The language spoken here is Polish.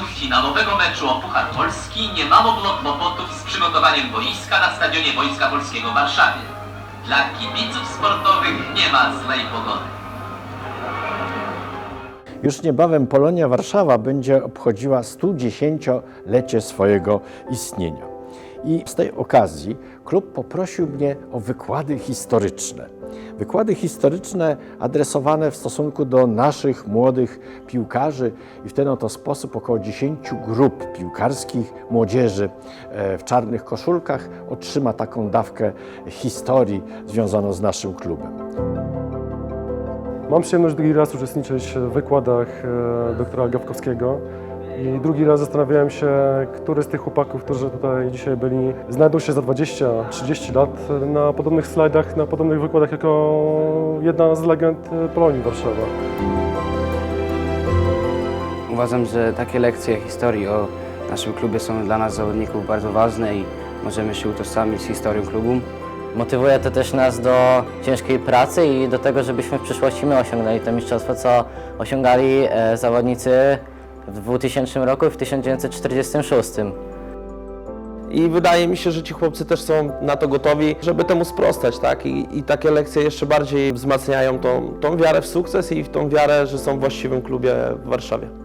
w finałowego meczu o Puchar Polski niemało było kłopotów z przygotowaniem boiska na stadionie Wojska Polskiego w Warszawie. Dla kibiców sportowych nie ma złej pogody. Już niebawem Polonia Warszawa będzie obchodziła 110-lecie swojego istnienia. I z tej okazji klub poprosił mnie o wykłady historyczne. Wykłady historyczne adresowane w stosunku do naszych młodych piłkarzy i w ten oto sposób około 10 grup piłkarskich młodzieży e, w czarnych koszulkach otrzyma taką dawkę historii związaną z naszym klubem. Mam przyjemność drugi raz uczestniczyć w wykładach e, doktora Gawkowskiego i drugi raz zastanawiałem się, który z tych chłopaków, którzy tutaj dzisiaj byli, znajdą się za 20-30 lat na podobnych slajdach, na podobnych wykładach jako jedna z legend Polonii Warszawa. Uważam, że takie lekcje historii o naszym klubie są dla nas zawodników bardzo ważne i możemy się utożsamić z historią klubu. Motywuje to też nas do ciężkiej pracy i do tego, żebyśmy w przyszłości my osiągnęli to mistrzostwo, co osiągali e, zawodnicy w 2000 roku i w 1946. I wydaje mi się, że ci chłopcy też są na to gotowi, żeby temu sprostać, tak? I, i takie lekcje jeszcze bardziej wzmacniają tą, tą wiarę w sukces i w tą wiarę, że są w właściwym klubie w Warszawie.